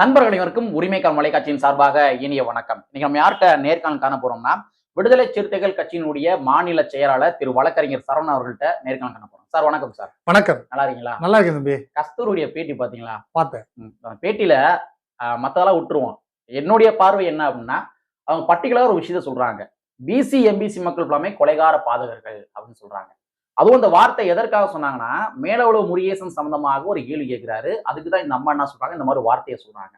நண்பர்கள் அனைவருக்கும் உரிமைக்கால் மலைக்காட்சியின் சார்பாக இனிய வணக்கம். இன்னைக்கு நம்ம யார்கிட்ட நேர்காணல் காண போறோம்னா விடுதலை சிறுத்தைகள் கட்சியினுடைய மாநில செயலாளர் திரு வழக்கறிஞர் சரவணன் அவர்கள்ட்ட நேர்காணல் காண போறோம். சார் வணக்கம் சார். வணக்கம். நல்லா இருக்கீங்களா? நல்லா இருக்கு தம்பி. கஸ்தூருடைய பேட்டி பாத்தீங்களா பார்த்தேன். பேட்டியில மத்ததெல்லாம் விட்டுருவோம். என்னுடைய பார்வை என்ன அப்படின்னா அவங்க பர்டிகுலர் ஒரு விஷயத்த சொல்றாங்க. பிசி எம்பிசி மக்கள் எல்லாமே கொலைகார பாதகர்கள் அப்படின்னு சொல்றாங்க. அதுவும் இந்த வார்த்தை எதற்காக சொன்னாங்கன்னா மேலவளவு முருகேசன் சம்பந்தமாக ஒரு கேள்வி கேட்கிறாரு. அதுக்கு தான் இந்த அம்மா என்ன சொல்றாங்க? இந்த மாதிரி வார்த்தையை சொல்றாங்க.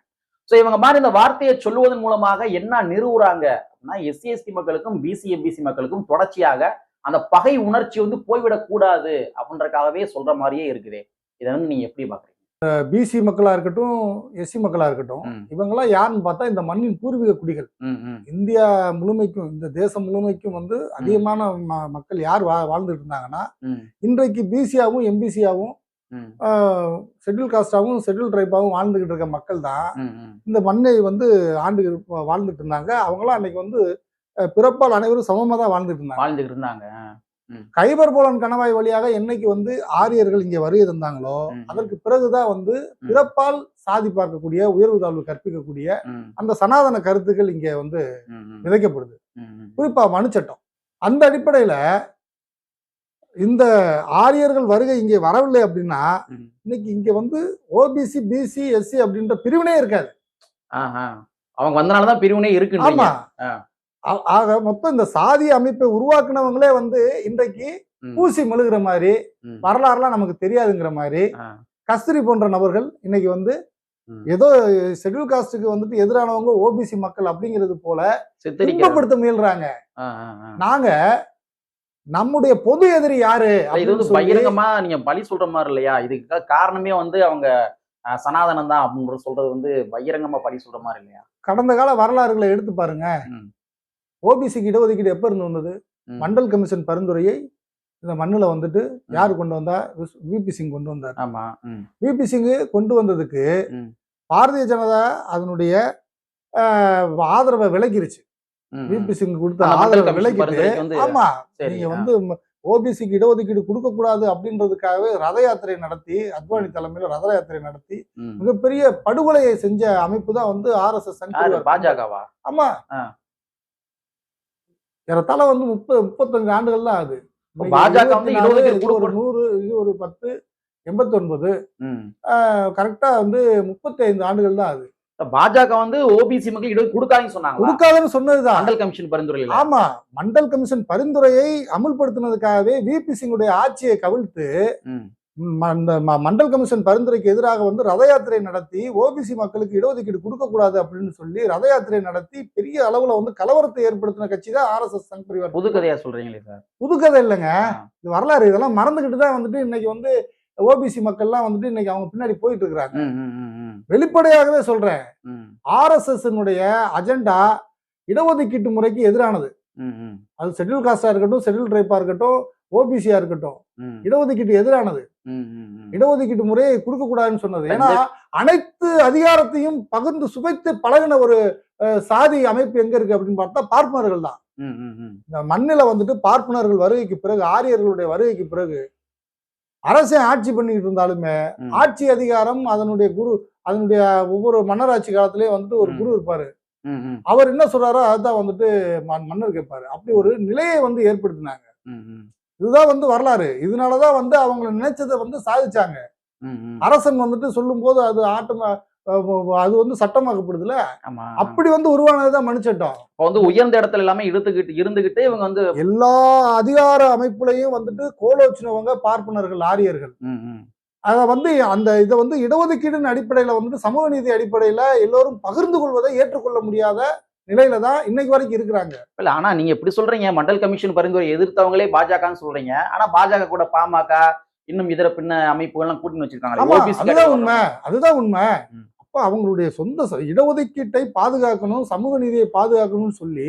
ஸோ இவங்க மாதிரி இந்த வார்த்தையை சொல்லுவதன் மூலமாக என்ன நிறுவுறாங்க அப்படின்னா எஸ்சிஎஸ்டி மக்களுக்கும் பிசி எம்பிசி மக்களுக்கும் தொடர்ச்சியாக அந்த பகை உணர்ச்சி வந்து போய்விடக்கூடாது அப்படின்றக்காகவே சொல்ற மாதிரியே இருக்குது. இதை வந்து நீங்க எப்படி பாக்குறீங்க பிசி மக்களா இருக்கட்டும் எஸ்சி மக்களா இருக்கட்டும். இவங்கெல்லாம் யாருன்னு பார்த்தா இந்த மண்ணின் பூர்வீக குடிகள். இந்தியா முழுமைக்கும் இந்த தேசம் முழுமைக்கும் வந்து அதிகமான மக்கள் யார் வா வாழ்ந்துட்டு இருந்தாங்கன்னா இன்றைக்கு பிசியாவும் எம்பிசியாவும் ஷெட்யூல் காஸ்டாவும் ஷெட்யூல் ட்ரைபாவும் வாழ்ந்துகிட்டு இருக்க மக்கள் தான். இந்த மண்ணை வந்து ஆண்டு வாழ்ந்துட்டு இருந்தாங்க. அவங்களாம் அன்னைக்கு வந்து பிறப்பால் அனைவரும் சமமாக தான் வாழ்ந்துட்டு இருந்தாங்க. வாழ்ந்துகிட்டு இருந்தாங்க. கைபர் போலன் கணவாய் வழியாக என்னைக்கு வந்து ஆரியர்கள் இங்கே வருகை தந்தாங்களோ. அதற்கு பிறகுதான் வந்து பிறப்பால் சாதி பார்க்கக்கூடிய உயர்வு தாழ்வு கற்பிக்கக்கூடிய அந்த சனாதன கருத்துக்கள் இங்க வந்து விதைக்கப்படுது. குறிப்பா மனுச்சட்டம் அந்த அடிப்படையில இந்த ஆரியர்கள் வருகை இங்கே வரவில்லை அப்படின்னா. இன்னைக்கு இங்க வந்து ஓபிசி பிசி எஸ்சி அப்படின்ற பிரிவினே இருக்காது. அவங்க வந்தனாலதான் பிரிவினை ஆமா இருக்குன்றீங்க ஆ. ஆ- ஆக மொத்தம் இந்த சாதி அமைப்பை உருவாக்குனவங்களே வந்து இன்றைக்கு பூசி மெழுகிற மாதிரி. வரலாறுலாம் நமக்கு தெரியாதுங்கிற மாதிரி. கஸ்தூரி போன்ற நபர்கள் இன்னைக்கு வந்து. ஏதோ ஷெட்யூல் காஸ்டுக்கு வந்துட்டு எதிரானவங்க ஓபிசி மக்கள் அப்படிங்கிறது போல. துன்பப்படுத்த முயல்றாங்க. நாங்க நம்முடைய பொது எதிரி யாரு இது அப்படின்னு வந்து பகிரங்கமா நீங்க பழி சொல்ற மாதிரி இல்லையா இதுக்கு காரணமே வந்து அவங்க சனாதனம் தான் அப்படின்ற சொல்றது வந்து பகிரங்கமா பழி சொல்ற மாதிரி இல்லையா கடந்த கால வரலாறுகளை எடுத்து பாருங்க. ஓபிசிக்கு இடஒதுக்கீடு எப்ப இருந்து வந்தது. மண்டல் கமிஷன் பரிந்துரையை இந்த மண்ணுல வந்துட்டு யார் கொண்டு வந்தா விபி சிங் கொண்டு வந்தார் ஆமா விபி சிங் கொண்டு வந்ததுக்கு. பாரதிய ஜனதா அதனுடைய ஆதரவை ம். விபி சிங் கொடுத்த ஆதரவை வந்து ஆமா நீங்க. வந்து ஓபிசிக்கு இடஒதுக்கீடு கொடுக்க கூடாது அப்படின்றதுக்காகவே ரத யாத்திரை நடத்தி அத்வானி தலைமையில ரத யாத்திரை நடத்தி. மிகப்பெரிய படுகொலையை செஞ்ச அமைப்பு தான் வந்து ஆர் எஸ் எஸ் பாஜகவா ஆமா. ஏறத்தாழ வந்து முப்பது முப்பத்தஞ்சு ஆண்டுகள் தான் ஆகுது பாஜக ஒரு நூறு இது ஒரு பத்து எண்பத்தி ஒன்பது. கரெக்டா வந்து முப்பத்தி ஐந்து ஆண்டுகள் தான் ஆகுது பாஜக வந்து ஓபிசி மக்கள் இடம் கொடுக்காதீங்கன்னு சொன்னாங்க கொடுக்காதுன்னு சொன்னதுதான். மண்டல் கமிஷன் பரிந்துரையில. ஆமா மண்டல் கமிஷன் பரிந்துரையை அமுல்படுத்தினதுக்காகவே விபி சிங்குடைய ஆட்சியை கவிழ்த்து அந்த ம- மண்டல் கமிஷன் பரிந்துரைக்கு எதிராக வந்து ரத யாத்திரை நடத்தி ஓபிசி மக்களுக்கு இடஒதுக்கீடு கொடுக்க கூடாது அப்படின்னு சொல்லி ரத யாத்திரை நடத்தி பெரிய அளவுல வந்து கலவரத்தை ஏற்படுத்தின கட்சி தான் R S S Sangh Parivar. புது கதையா சொல்றீங்களே சார்? புதுக்கதை இல்லைங்க. இது வரலாறு. இதெல்லாம் மறந்துகிட்டு தான் வந்துட்டு இன்னைக்கு வந்து ஓபிசி மக்கள்லாம் வந்துட்டு இன்னைக்கு அவங்க பின்னாடி போயிட்டு இருக்கிறாங்க. வெளிப்படையாகவே சொல்றேன். ம், ஆர் எஸ் எஸ் அஜெண்டா இடஒதுக்கீட்டு முறைக்கு எதிரானது. அது ஷெட்யூல் காஸ்டா இருக்கட்டும் ஷெட்யூல் ட்ரைப்பா இருக்கட்டும் ஓபிசியா இருக்கட்டும். இடஒதுக்கீட்டு எதிரானது. இடஒதுக்கீட்டு முறையை கொடுக்க கூடாதுன்னு சொன்னது. ஏன்னா அனைத்து அதிகாரத்தையும் பகிர்ந்து சுவைத்து பழகின ஒரு சாதி அமைப்பு எங்க இருக்கு அப்படின்னு பார்த்தா பார்ப்பனர்கள் தான். இந்த மண்ணில வந்துட்டு பார்ப்பனர்கள் வருகைக்கு பிறகு ஆரியர்களுடைய வருகைக்கு பிறகு அரசை ஆட்சி பண்ணிக்கிட்டு இருந்தாலுமே. ஆட்சி அதிகாரம் அதனுடைய குரு அதனுடைய ஒவ்வொரு மன்னராட்சி காலத்திலேயே வந்துட்டு ஒரு. குரு இருப்பாரு. அவர் என்ன சொல்றாரோ அதுதான் வந்துட்டு மன்- மன்னர் கேட்பாரு அப்படி ஒரு நிலையை வந்து ஏற்படுத்தினாங்க. இதுதான் வந்து வரலாறு. இதனாலதான் வந்து அவங்க நினைச்சதை வந்து சாதிச்சாங்க. அரசன் வந்துட்டு சொல்லும்போது அது ஆட்டமா அது வந்து சட்டமாக்கப்படுதுல அப்படி வந்து உருவானதுதான் மனுச்சட்டம் இப்ப வந்து உயர்ந்த இடத்துல எல்லாமே இழுத்துக்கிட்டு இருந்துகிட்டு இவங்க வந்து எல்லா அதிகார அமைப்புலையும் வந்துட்டு கோலோச்சினவங்க பார்ப்பனர்கள் ஆரியர்கள். அதை வந்து அந்த இதை வந்து இடஒதுக்கீடுன்னு அடிப்படையில வந்துட்டு சமூக நீதி அடிப்படையில எல்லோரும் பகிர்ந்து கொள்வதை ஏற்றுக்கொள்ள முடியாத நிலையில தான் இன்னைக்கு வரைக்கும் இருக்கிறாங்க. இல்ல ஆனா நீங்க இப்படி சொல்றீங்க மண்டல் கமிஷன் பரிந்துரை எதிர்த்தவங்களே பாஜகன்னு சொல்றீங்க. ஆனா பாஜக கூட பாமக இன்னும் இதர பின்ன அமைப்புகள்லாம் கூட்டின்னு வச்சிருக்காங்க அதுதான் உண்மை அதுதான் உண்மை. அப்ப அவங்களுடைய சொந்த இடஒதுக்கீட்டை பாதுகாக்கணும் சமூக நீதியை பாதுகாக்கணும்னு சொல்லி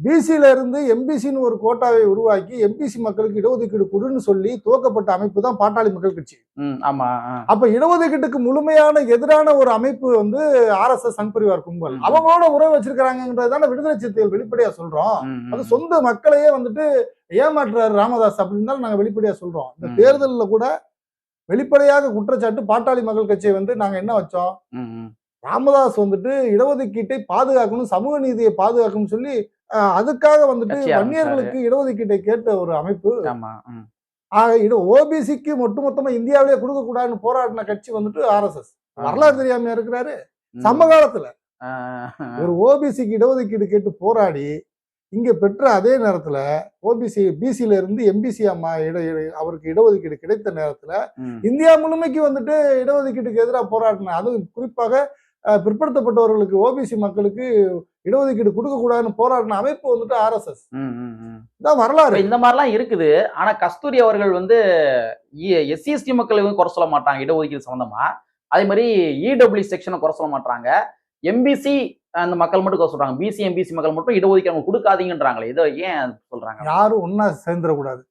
பிசில இருந்து எம்பிசின்னு ஒரு கோட்டாவை உருவாக்கி எம்பிசி மக்களுக்கு இடஒதுக்கீடு கொடுன்னு சொல்லி துவக்கப்பட்ட அமைப்பு தான் பாட்டாளி மக்கள் கட்சி ஆமா. அப்ப இடஒதுக்கீட்டுக்கு முழுமையான எதிரான ஒரு அமைப்பு வந்து R S S Sangh Parivar கும்பல். அவங்களோட உறவு வச்சிருக்காங்கிறது தானே விடுதலை சிறுத்தைகள் வெளிப்படையா சொல்றோம் அது சொந்த மக்களையே வந்துட்டு ஏமாற்றுறாரு ராமதாஸ் அப்படின்னு தான் நாங்க வெளிப்படையா சொல்றோம் இந்த. தேர்தல்ல கூட வெளிப்படையாக குற்றச்சாட்டு பாட்டாளி மக்கள் கட்சியை வந்து நாங்க என்ன வச்சோம். ராமதாஸ் வந்துட்டு இடஒதுக்கீட்டை பாதுகாக்கணும் சமூக நீதியை பாதுகாக்கணும்னு சொல்லி அதுக்காக வந்துட்டு. வன்னியர்களுக்கு இடஒதுக்கீட்டை கேட்ட ஒரு அமைப்பு. ஆக இட ஓபிசிக்கு ஒட்டுமொத்தமா இந்தியாவிலே கொடுக்க கூடாதுன்னு போராடின கட்சி வந்துட்டு ஆர்எஸ்எஸ் வரலாறு தெரியாம இருக்கிறாரு. சமகாலத்துல ஒரு ஓபிசிக்கு இடஒதுக்கீடு கேட்டு போராடி இங்க பெற்ற அதே நேரத்துல ஓபிசி பிசில இருந்து எம்பிசி அம்மா இட அவருக்கு இடஒதுக்கீடு கிடைத்த நேரத்துல. இந்தியா முழுமைக்கு வந்துட்டு இடஒதுக்கீட்டுக்கு எதிராக போராடின அதுவும் குறிப்பாக பிற்படுத்தப்பட்டவர்களுக்கு ஓபிசி மக்களுக்கு இடஒதுக்கீடு கொடுக்க கூடாதுன்னு போராடின அமைப்பு வந்துட்டு ஆர்எஸ்எஸ். இதான் வரலாறு. இந்த மாதிரிலாம் இருக்குது. ஆனா கஸ்தூரி அவர்கள் வந்து எஸ்சி எஸ்டி மக்களை வந்து குறை சொல்ல மாட்டாங்க இடஒதுக்கீடு சம்பந்தமா. அதே மாதிரி இடபிள்யூ செக்ஷனை குறை சொல்ல மாட்டாங்க. எம்பிசி அந்த மக்கள் மட்டும் குறை சொல்றாங்க. பிசி எம்பிசி மக்கள் மட்டும் இடஒதுக்கீடு அவங்க கொடுக்காதீங்கன்றாங்களே. இதை ஏன் சொல்றாங்க? யாரும் ஒன்னா சேர்ந்துடக்கூடாது.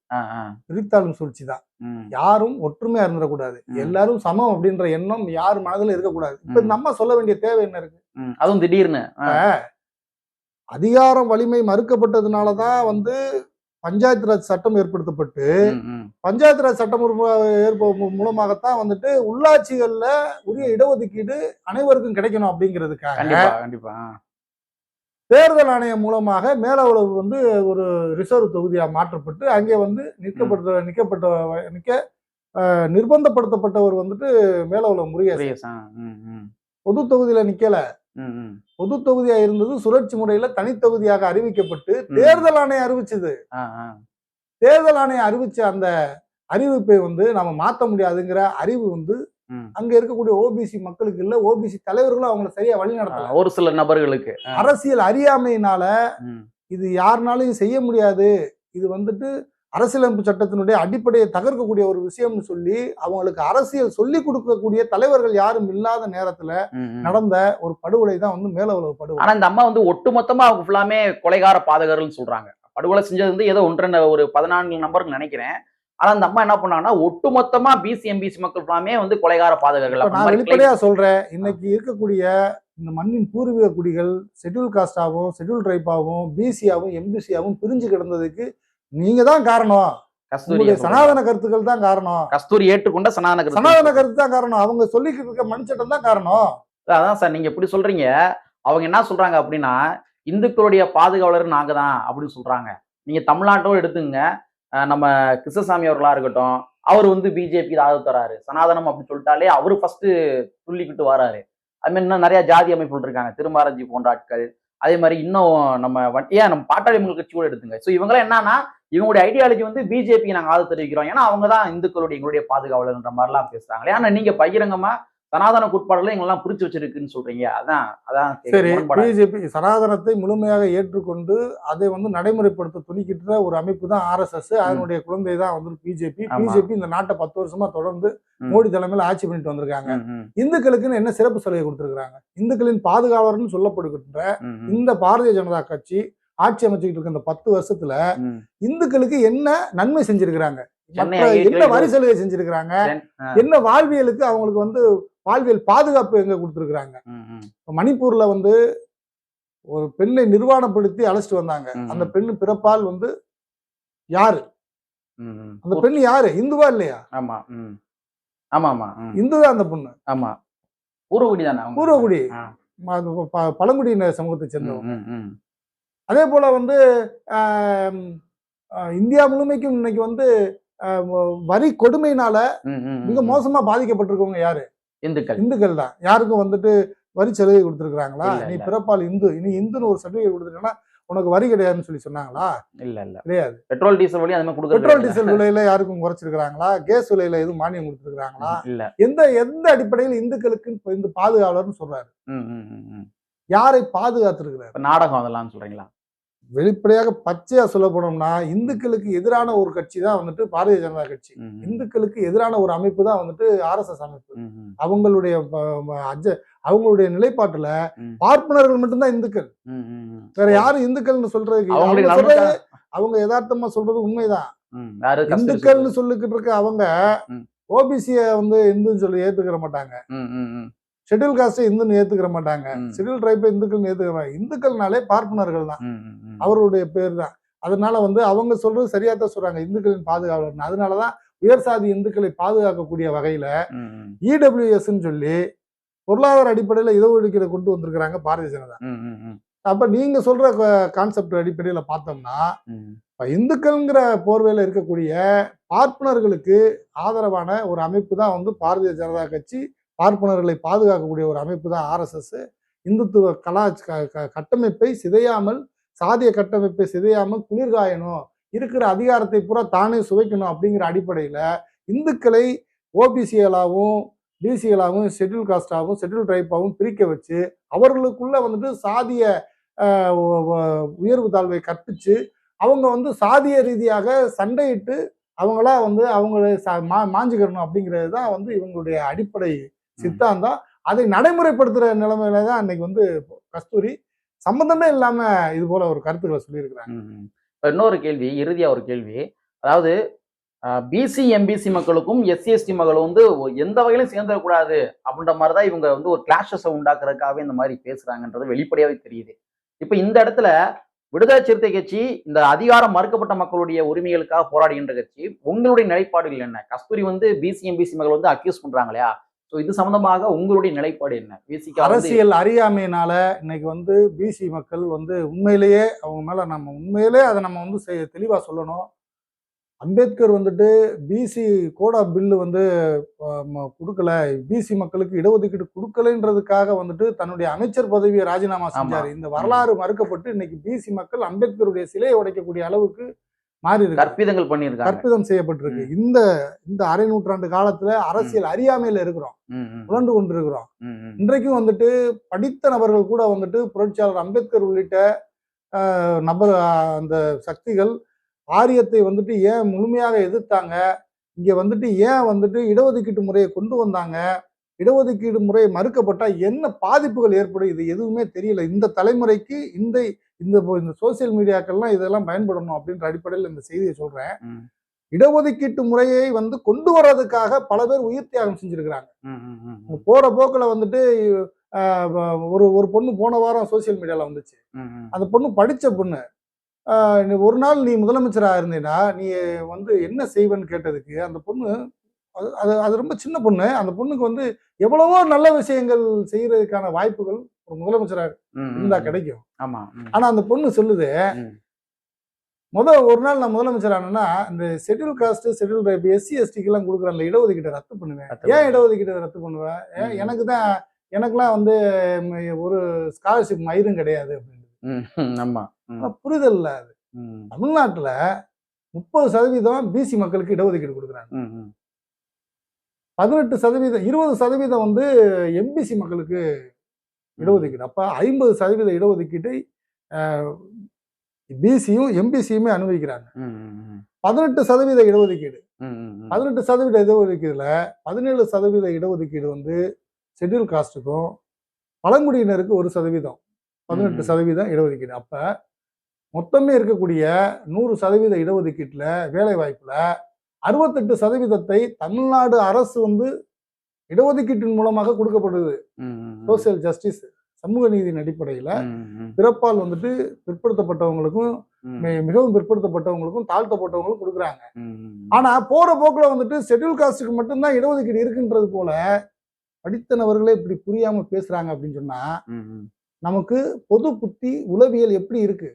பிரித்தாளும் சூழ்ச்சி தான். யாரும் ஒற்றுமையா இருந்துடக்கூடாது. எல்லாரும் சமம் அப்படின்ற எண்ணம் யார் மனதில் இருக்கக்கூடாது. இப்ப. நம்ம சொல்ல வேண்டிய தேவை என்ன இருக்கு. அதுவும் திடீர்னு. அதிகாரம் வலிமை மறுக்கப்பட்டதுனால தான் வந்து பஞ்சாயத்து ராஜ் சட்டம் ஏற்படுத்தப்பட்டு. பஞ்சாயத்து ராஜ் சட்டம் ஏற்ப மூலமாகத்தான் வந்துட்டு உள்ளாட்சிகள்ல உரிய இடஒதுக்கீடு அனைவருக்கும் கிடைக்கணும் அப்படிங்கிறதுக்காக கண்டிப்பா. தேர்தல் ஆணையம் மூலமாக மேலவளவு வந்து ஒரு ரிசர்வ் தொகுதியா மாற்றப்பட்டு அங்கே வந்து நிற்கப்பட்ட நிற்கப்பட்ட நிற்க நிர்பந்தப்படுத்தப்பட்டவர் வந்துட்டு மேலவளவு முருகேசன். பொது தொகுதியில நிக்கல. பொது தொகுதியா இருந்தது சுழற்சி முறையில தனித்தொகுதியாக அறிவிக்கப்பட்டு தேர்தல் ஆணையம் அறிவிச்சது. தேர்தல் ஆணையம் அறிவிச்ச அந்த அறிவிப்பை வந்து நம்ம மாத்த முடியாதுங்கிற அறிவு வந்து. அங்க இருக்கக்கூடிய ஓபிசி மக்களுக்கு இல்ல ஓபிசி தலைவர்களும் அவங்கள சரியா வழி நடத்தல ஒரு சில நபர்களுக்கு. அரசியல் அறியாமையினால. இது யாருனாலையும் செய்ய முடியாது இது வந்துட்டு அரசியலமைப்பு சட்டத்தினுடைய அடிப்படையை தகர்க்கக்கூடிய ஒரு விஷயம்னு சொல்லி அவங்களுக்கு அரசியல் சொல்லி கொடுக்கக்கூடிய தலைவர்கள் யாரும் இல்லாத நேரத்துல. நடந்த ஒரு படுகொலை தான் வந்து மேலவளவு படுகொலை. ஆனா இந்த அம்மா வந்து ஒட்டுமொத்தமா அவங்க ஃபுல்லாமே கொலைகார பாதகர்கள்னு சொல்றாங்க. படுகொலை செஞ்சது வந்து ஏதோ ஒன்றரை ஒரு பதினான்கு நம்பருக்கு நினைக்கிறேன். ஆனா அந்த அம்மா என்ன பண்ணாங்கன்னா ஒட்டுமொத்தமா பிசி எம்பிசி மக்கள் ஃபுல்லாமே வந்து கொலைகார பாதகர்கள் நான் வெளிப்படையா சொல்றேன். இன்னைக்கு இருக்கக்கூடிய இந்த மண்ணின் பூர்வீக குடிகள் ஷெட்யூல் காஸ்டாகவும் ஷெட்யூல் ட்ரைப்பாகவும் பிசியாவும் எம்பிசியாவும் பிரிஞ்சு கிடந்ததுக்கு நீங்க தான் காரணம். கஸ்தூரி உங்களுடைய சொல்றாங்க. சனாதன கருத்துக்கள் தான் காரணம். கஸ்தூரி ஏற்றுக்கொண்ட சனாதன கருத்து. சனாதன கருத்து தான் காரணம். அவங்க சொல்லிக்கிட்டு இருக்க மனுச்சட்டம் தான் காரணம் அதான் சார் நீங்க இப்படி சொல்றீங்க. அவங்க என்ன சொல்றாங்க அப்படின்னா இந்துக்களுடைய பாதுகாவலர் நாங்க தான் அப்படின்னு சொல்றாங்க. நீங்க தமிழ்நாட்டோட எடுத்துங்க நம்ம கிருஷ்ணசாமி அவர்களா இருக்கட்டும் அவர் வந்து பிஜேபி ஆதரவு தராரு. சனாதனம் அப்படின்னு சொல்லிட்டாலே அவரு ஃபர்ஸ்ட் துள்ளிக்கிட்டு வராரு. அது மாதிரி இன்னும் நிறைய ஜாதி அமைப்புகள் இருக்காங்க. திருமாரஞ்சி போன்ற ஆட்கள். அதே மாதிரி இன்னும் நம்ம ஏன் நம்ம பாட்டாளி மக்கள் கட்சி கூட எடுத்துங்க. ஸோ இவங்களாம் என்னன்னா இவங்களுடைய ஐடியாலஜி வந்து பிஜேபி நாங்க ஆதரவு தெரிவிக்கிறோம் ஏன்னா அவங்க தான் இந்துக்களுடைய எங்களுடைய பாதுகாவலர்ன்ற மாதிரிலாம் பேசுறாங்களே ஆனா நீங்க பகிரங்கமா சனாதன கோட்பாடுகளை எங்களெல்லாம் புரிச்சு வச்சிருக்குன்னு சொல்றீங்க அதான் அதான். சரி. பிஜேபி சனாதனத்தை முழுமையாக ஏற்றுக்கொண்டு அதை வந்து நடைமுறைப்படுத்த துணிக்கிட்ட ஒரு அமைப்பு தான் ஆர்எஸ்எஸ் அதனுடைய குழந்தை தான் வந்து பிஜேபி. பிஜேபி இந்த நாட்டை பத்து வருஷமா தொடர்ந்து. மோடி தலைமையில ஆட்சி பண்ணிட்டு வந்திருக்காங்க இந்துக்களுக்குன்னு என்ன சிறப்பு சலுகை கொடுத்திருக்காங்க இந்துக்களின் பாதுகாவலர்னு சொல்லப்படுகின்ற இந்த பாரதிய ஜனதா கட்சி ஆட்சி அமைச்சுக்கிட்டு இருக்க இந்த பத்து வருஷத்துல. இந்துக்களுக்கு என்ன நன்மை செஞ்சிருக்கிறாங்க? என்ன வரி சலுகை செஞ்சிருக்கிறாங்க? என்ன வாழ்வியலுக்கு அவங்களுக்கு வந்து வாழ்வியல் பாதுகாப்பு எங்க கொடுத்திருக்கிறாங்க? மணிப்பூர்ல வந்து ஒரு பெண்ணை நிர்வாணப்படுத்தி அழைச்சிட்டு வந்தாங்க. அந்த பெண்ணு பிறப்பால் வந்து யாரு. அந்த பெண் யாரு? இந்துவா இல்லையா? ஆமா. ஆமா ஆமா. இந்துதான் அந்த பொண்ணு? ஆமா. பூர்வகுடி தானே? பூர்வகுடி பழங்குடியின சமூகத்தை சேர்ந்தவங்க. அதே போல வந்து இந்தியா முழுமைக்கும் இன்னைக்கு வந்து வரி கொடுமையினால மிக. மோசமா பாதிக்கப்பட்டிருக்கவங்க யாரு? இந்துக்கள். இந்துக்கள் தான். யாருக்கும் வந்துட்டு வரி சலுகை கொடுத்துருக்காங்களா இல்ல, நீ. பிறப்பால் இந்து இனி இந்துன்னு ஒரு சர்டிபிகேட் கொடுத்துருக்கா உனக்கு வரி கிடையாதுன்னு சொல்லி சொன்னாங்களா? இல்ல இல்ல. கிடையாது. பெட்ரோல் டீசல் வழி அந்த பெட்ரோல். டீசல் விலையில யாருக்கும் குறைச்சிருக்காங்களா கேஸ் விலையில எதுவும் மானியம் கொடுத்துருக்காங்களா இல்ல. எந்த எந்த அடிப்படையில் இந்துக்களுக்கு இந்த பாதுகாவலர்னு சொல்றாரு. யாரை பாதுகாத்திருக்கிறார்? நாடகம் அதெல்லாம் சொல்றீங்களா? வெளிப்படையாக பச்சையா சொல்ல போனோம்னா இந்துக்களுக்கு எதிரான ஒரு கட்சி தான் வந்துட்டு பாரதிய ஜனதா கட்சி. இந்துக்களுக்கு எதிரான ஒரு அமைப்பு தான் வந்துட்டு ஆர்எஸ்எஸ் அமைப்பு. அவங்களுடைய அஜ அவங்களுடைய நிலைப்பாட்டுல. பார்ப்பனர்கள் மட்டும்தான் இந்துக்கள். வேற யாரும் இந்துக்கள்னு சொல்றதுக்கு அவங்க சொல்றது நலனுக்காக- அவங்க யதார்த்தமா சொல்றது உண்மைதான். இந்துக்கள்னு? சொல்லிக்கிட்டு இருக்க அவங்க. ஓபிசிய வந்து இந்துன்னு சொல்லி ஏத்துக்கிற மாட்டாங்க. ஷெட்யூல் காஸ்டை இந்துன்னு ஏத்துக்கிற மாட்டாங்க. ஷெட்யூல் ட்ரைப்பை இந்துக்கள்னு ஏத்துக்கிற மாட்டாங்க. இந்துக்கள்னாலே பார்ப்பனர்கள் தான். அவருடைய பேர் தான். அதனால வந்து அவங்க சொல்றது சரியா தான் சொல்றாங்க. இந்துக்களின் பாதுகாவலர் அதனாலதான் உயர் சாதி இந்துக்களை பாதுகாக்கக்கூடிய வகையில. இடபிள்யூஎஸ்ன்னு சொல்லி பொருளாதார அடிப்படையில இடஒதுக்கீடு கொண்டு வந்திருக்கிறாங்க பாரதிய ஜனதா. அப்ப நீங்க சொல்ற கான்செப்ட் அடிப்படையில பார்த்தோம்னா இந்துக்கள்ங்கிற போர்வையில இருக்கக்கூடிய பார்ப்பனர்களுக்கு ஆதரவான ஒரு அமைப்பு தான் வந்து பாரதிய ஜனதா கட்சி. பார்ப்பனர்களை பாதுகாக்கக்கூடிய ஒரு அமைப்பு தான் ஆர்எஸ்எஸ். இந்துத்துவ கலா க- கட்டமைப்பை சிதையாமல் சாதிய கட்டமைப்பை சிதையாமல் குளிர்காயணும் இருக்கிற அதிகாரத்தை பூரா தானே சுவைக்கணும் அப்படிங்கிற அடிப்படையில் இந்துக்களை ஓபிசியலாகவும் பிசிகளாகவும் ஷெட்யூல் காஸ்டாகவும் ஷெட்யூல் ட்ரைப்பாகவும் பிரிக்க வச்சு அவர்களுக்குள்ளே வந்துட்டு சாதிய உயர்வு தாழ்வை கற்பித்து அவங்க வந்து சாதிய ரீதியாக சண்டையிட்டு அவங்களா வந்து அவங்கள சா மா மாஞ்சிக்கிறணும் அப்படிங்கிறது தான் வந்து இவங்களுடைய அடிப்படை சித்தாந்தம். அதை நடைமுறைப்படுத்துற நிலைமையில தான் இன்னைக்கு வந்து கஸ்தூரி சம்பந்தமே இல்லாம இது போல ஒரு கருத்துக்களை சொல்லியிருக்கிறாங்க. இப்ப இன்னொரு கேள்வி இறுதியா ஒரு கேள்வி. அதாவது பிசி எம்பிசி மக்களுக்கும் எஸ்சி எஸ்டி மக்களும் வந்து எந்த வகையிலும் சேர்ந்துடக்கூடாது அப்படின்ற மாதிரி தான் இவங்க வந்து ஒரு கிளாஷஸை உண்டாக்குறதுக்காகவே இந்த மாதிரி பேசுறாங்கன்றது வெளிப்படையாவே தெரியுது. இப்ப இந்த இடத்துல விடுதலை சிறுத்தை கட்சி இந்த அதிகாரம் மறுக்கப்பட்ட மக்களுடைய உரிமைகளுக்காக போராடுகின்ற கட்சி உங்களுடைய நிலைப்பாடுகள் என்ன? கஸ்தூரி வந்து பிசி எம்பிசி மக்கள் வந்து அக்யூஸ் பண்றாங்க இல்லையா? ஸோ இது சம்பந்தமாக உங்களுடைய நிலைப்பாடு என்ன? பிசிக்கு அரசியல் அறியாமையினால இன்னைக்கு வந்து பிசி மக்கள் வந்து உண்மையிலேயே அவங்க மேல நம்ம உண்மையிலே அதை நம்ம வந்து செ- தெளிவா சொல்லணும். அம்பேத்கர் வந்துட்டு பிசி கோடா பில்லு வந்து கொடுக்கல. பிசி மக்களுக்கு இடஒதுக்கீடு கொடுக்கலன்றதுக்காக வந்துட்டு தன்னுடைய அமைச்சர் பதவியை ராஜினாமா செஞ்சாரு. இந்த வரலாறு மறுக்கப்பட்டு இன்னைக்கு பிசி மக்கள் அம்பேத்கருடைய சிலையை உடைக்கக்கூடிய அளவுக்கு மாறி இருக்கு. கற்பிதங்கள் பண்ணியிருக்காங்க. கற்பிதம் செய்யப்பட்டிருக்கு. இந்த இந்த அரை நூற்றாண்டு காலத்துல அரசியல் அறியாமையில இருக்கிறோம். உழண்டு கொண்டிருக்கிறோம். இன்றைக்கும் வந்துட்டு படித்த நபர்கள் கூட வந்துட்டு புரட்சியாளர் அம்பேத்கர் உள்ளிட்ட நபர் அந்த சக்திகள் ஆரியத்தை வந்துட்டு ஏன் முழுமையாக எதிர்த்தாங்க? இங்க வந்துட்டு ஏன் வந்துட்டு இடஒதுக்கீட்டு முறையை கொண்டு வந்தாங்க? இடஒதுக்கீடு முறை மறுக்கப்பட்டா என்ன பாதிப்புகள் ஏற்படும்? இது எதுவுமே தெரியல. இந்த தலைமுறைக்கு இந்த இந்த இந்த சோசியல் மீடியாக்கள்லாம் இதெல்லாம் பயன்படணும் அப்படின்ற அடிப்படையில் இந்த செய்தியை சொல்றேன். இடஒதுக்கீட்டு முறையை வந்து கொண்டு வர்றதுக்காக பல பேர் உயிர் தியாகம் செஞ்சிருக்கிறாங்க. போற போக்குல வந்துட்டு ஒரு ஒரு பொண்ணு போன வாரம் சோசியல் மீடியால வந்துச்சு. அந்த பொண்ணு படிச்ச பொண்ணு ஒரு நாள் நீ முதலமைச்சரா இருந்தீன்னா நீ வந்து என்ன செய்வன்னு கேட்டதுக்கு அந்த பொண்ணு அது அது ரொம்ப சின்ன பொண்ணு அந்த பொண்ணுக்கு வந்து எவ்வளவோ நல்ல விஷயங்கள் செய்யறதுக்கான வாய்ப்புகள் ஒரு முதலமைச்சரா ம், ம், இருந்தா. கிடைக்கும். ஆமா ஆனா அந்த பொண்ணு சொல்லுது. முத ஒரு நாள் நான் முதலமைச்சர் ஆனேன்னா இந்த schedule caste schedule type SC எஸ்டிக்கு எல்லாம் கொடுக்குற அந்த இடஒதுக்கீட்டை ரத்து பண்ணுவேன். ஏன் இடஒதுக்கீட்டை ரத்து பண்ணுவேன். எனக்கு தான் எனக்கெல்லாம் வந்து ஒரு ஸ்காலர்ஷிப் மயிரும் கிடையாது அப்படின்னு. ஆமா புரிதல் இல்ல அது. தமிழ்நாட்டுல முப்பது சதவீதம் பிசி மக்களுக்கு இடஒதுக்கீடு கொடுக்குறாங்க. பதினெட்டு சதவீதம் இருபது சதவீதம் வந்து எம்பிசி மக்களுக்கு இடஒதுக்கீடு அப்ப ஐம்பது சதவீத இடஒதுக்கீட்டை பிசியும் எம்பிசியுமே அனுபவிக்கிறாங்க. பதினெட்டு சதவீத இடஒதுக்கீடு. பதினெட்டு சதவீத இடஒதுக்கீடுல பதினேழு சதவீத இடஒதுக்கீடு வந்து ஷெட்யூல் காஸ்ட்டுக்கும் பழங்குடியினருக்கு ஒரு சதவீதம் பதினெட்டு. சதவீதம் இடஒதுக்கீடு அப்ப மொத்தமே இருக்கக்கூடிய நூறு சதவீத இடஒதுக்கீட்டுல வேலை வாய்ப்புல அறுபத்தெட்டு சதவீதத்தை தமிழ்நாடு அரசு வந்து இடஒதுக்கீட்டின் மூலமாக கொடுக்கப்படுது. சோசியல் ஜஸ்டிஸ் சமூக நீதியின் அடிப்படையில பிறப்பால் வந்துட்டு பிற்படுத்தப்பட்டவங்களுக்கும் மிகவும் பிற்படுத்தப்பட்டவங்களுக்கும் தாழ்த்தப்பட்டவங்களுக்கும் கொடுக்குறாங்க. ஆனா போற போக்குல வந்துட்டு ஷெட்யூல் காஸ்டுக்கு மட்டும்தான் இடஒதுக்கீடு இருக்குன்றது போல படித்த நபர்களே இப்படி புரியாம பேசுறாங்க அப்படின்னு சொன்னா நமக்கு பொது புத்தி உளவியல் எப்படி இருக்கு.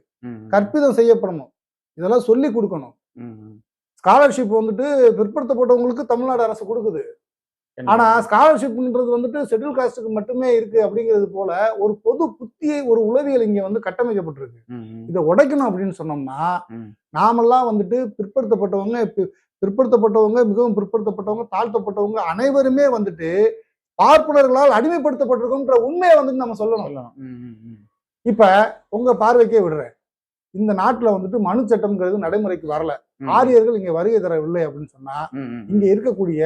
கற்பிதம் செய்யப்படணும் இதெல்லாம் சொல்லி கொடுக்கணும். ஸ்காலர்ஷிப் வந்துட்டு பிற்படுத்தப்பட்டவங்களுக்கு தமிழ்நாடு அரசு கொடுக்குது. ஆனா ஸ்காலர்ஷிப்ன்றது வந்துட்டு ஷெட்யூல் காஸ்டுக்கு மட்டுமே இருக்கு அப்படிங்கிறது போல ஒரு பொது புத்தியை ஒரு உளவியல் இங்க வந்து கட்டமைக்கப்பட்டிருக்கு. இதை உடைக்கணும் அப்படின்னு சொன்னோம்னா. நாமெல்லாம் வந்துட்டு பிற்படுத்தப்பட்டவங்க பிற்படுத்தப்பட்டவங்க மிகவும் பிற்படுத்தப்பட்டவங்க தாழ்த்தப்பட்டவங்க அனைவருமே வந்துட்டு பார்ப்பனர்களால் அடிமைப்படுத்தப்பட்டிருக்கோம்ன்ற உண்மையை வந்துட்டு நம்ம சொல்லணும். இப்ப உங்க பார்வைக்கே விடுறேன் இந்த நாட்டுல வந்துட்டு மனு சட்டம்ங்கிறது நடைமுறைக்கு வரல ஆரியர்கள் இங்க வருகை தரவில்லை அப்படின்னு சொன்னா. இங்க இருக்கக்கூடிய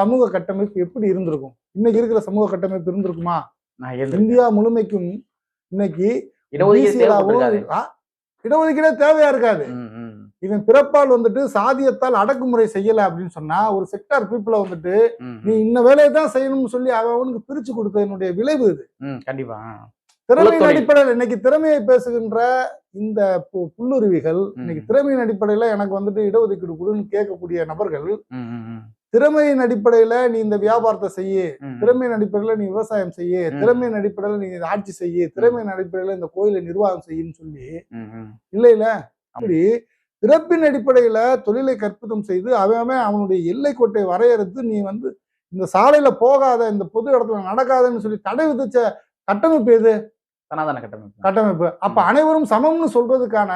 சமூக கட்டமைப்பு எப்படி இருந்திருக்கும் இன்னைக்கு இருக்கிற சமூக கட்டமைப்பு இருந்திருக்குமா. இந்தியா முழுமைக்கும் இன்னைக்கு இடஒதுக்கீடு தேவையா இருக்காது இவன் பிறப்பால் வந்துட்டு சாதியத்தால் அடக்குமுறை செய்யல அப்படின்னு சொன்னா ஒரு செக்டார் பீப்புளை வந்துட்டு நீ. இந்த வேலையை தான் செய்யணும்னு சொல்லி அவன் அவனுக்கு பிரிச்சு கொடுத்ததனுடைய விளைவு இது கண்டிப்பா திறமையின். அடிப்படையில் இன்னைக்கு திறமையை பேசுகின்ற இந்த புல்லுருவிகள். இன்னைக்கு திறமையின் அடிப்படையில எனக்கு வந்துட்டு இடஒதுக்கீடு கொடுன்னு கேட்கக்கூடிய நபர்கள். திறமையின் அடிப்படையில நீ இந்த வியாபாரத்தை செய்ய. திறமையின் அடிப்படையில நீ விவசாயம் செய்ய. திறமையின் அடிப்படையில நீ ஆட்சி செய்ய. திறமையின் அடிப்படையில இந்த கோயிலை நிர்வாகம் செய்யுன்னு சொல்லி. இல்ல இல்ல. அப்படி பிறப்பின் அடிப்படையில தொழிலை கற்பிதம் செய்து அவன் அவன் அவனுடைய எல்லை கோட்டை வரையறுத்து நீ வந்து இந்த சாலையில போகாத இந்த பொது இடத்துல நடக்காதன்னு சொல்லி தடை விதிச்ச கட்டமைப்பு எது? சனாதன கட்டமைப்பு. கட்டமைப்பு. அப்ப அனைவரும் சமம்னு சொல்றதுக்கான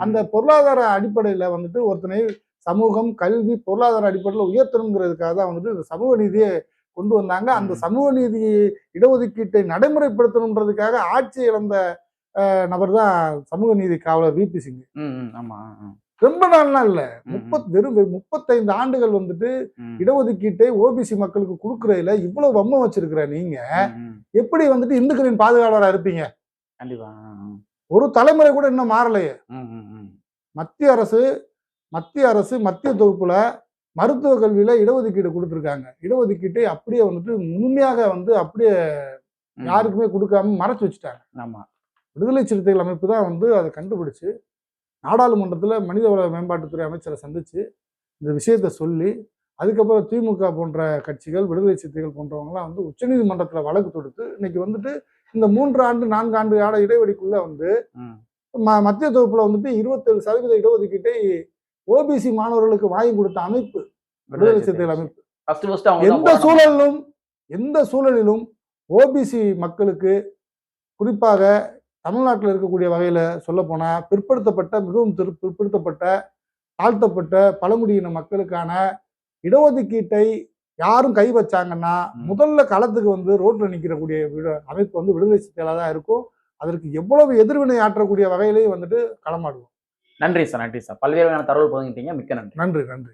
அந்த பொருளாதார அடிப்படையில வந்துட்டு ஒருத்தனை சமூகம் கல்வி பொருளாதார அடிப்படையில் உயர்த்தணுங்கிறதுக்காக தான் வந்துட்டு இந்த சமூக நீதியை கொண்டு வந்தாங்க அந்த. சமூக நீதி இடஒதுக்கீட்டை நடைமுறைப்படுத்தணுன்றதுக்காக ஆட்சி இழந்த நபர் தான் சமூக நீதி காவலர் விபி சிங். ஆமா ரொம்ப நாள்லாம் இல்ல முப்பத் வெறும் முப்பத்தைந்து ஆண்டுகள் வந்துட்டு. இடஒதுக்கீட்டை ஓபிசி மக்களுக்கு கொடுக்கறதுல இவ்வளவு வம்மம் வச்சிருக்கிற நீங்க. எப்படி வந்துட்டு இந்துக்களின் பாதுகாவலரா இருப்பீங்க கண்டிப்பா. ஒரு தலைமுறை கூட இன்னும் மாறலையே. மத்திய அரசு மத்திய அரசு மத்திய தொகுப்புல மருத்துவ கல்வியில இடஒதுக்கீடு கொடுத்துருக்காங்க. இடஒதுக்கீட்டை அப்படியே வந்துட்டு முழுமையாக வந்து அப்படியே. யாருக்குமே கொடுக்காம மறைச்சு வச்சுட்டாங்க. ஆமா. விடுதலை சிறுத்தைகள் அமைப்பு தான் வந்து அதை கண்டுபிடிச்சு நாடாளுமன்றத்தில் மனிதவள மேம்பாட்டுத்துறை அமைச்சரை சந்திச்சு இந்த விஷயத்தை சொல்லி அதுக்கப்புறம் திமுக போன்ற கட்சிகள் விடுதலை சிறுத்தைகள் போன்றவங்கலாம் வந்து உச்சநீதிமன்றத்தில் வழக்கு தொடுத்து இன்னைக்கு வந்துட்டு இந்த மூன்று ஆண்டு நான்கு ஆண்டு கால இடைவெளிக்குள்ள வந்து மத்திய தொகுப்புல வந்துட்டு இருபத்தேழு சதவீத இடஒதுக்கீட்டை ஓபிசி மாணவர்களுக்கு வாங்கி கொடுத்த அமைப்பு விடுதலை சிறுத்தைகள் அமைப்பு. எந்த சூழலிலும் எந்த சூழலிலும் ஓபிசி மக்களுக்கு குறிப்பாக தமிழ்நாட்டில் இருக்கக்கூடிய வகையில் சொல்லப்போனா பிற்படுத்தப்பட்ட மிகவும் பிற்படுத்தப்பட்ட தாழ்த்தப்பட்ட பழங்குடியின மக்களுக்கான இடஒதுக்கீட்டை யாரும் கை வச்சாங்கன்னா. முதல்ல களத்துக்கு வந்து ரோட்ல நிற்கிறக்கூடிய விட- அமைப்பு வந்து விடுதலை சிறுத்தைகளாக தான் இருக்கும். அதற்கு எவ்வளவு எதிர்வினை ஆற்றக்கூடிய வகையிலேயே வந்துட்டு களமாடுவோம். நன்றி சார் நன்றி சார். பல்வேறு வகையான தகவல் பகிர்ந்துட்டீங்க மிக்க நன்றி. நன்றி நன்றி.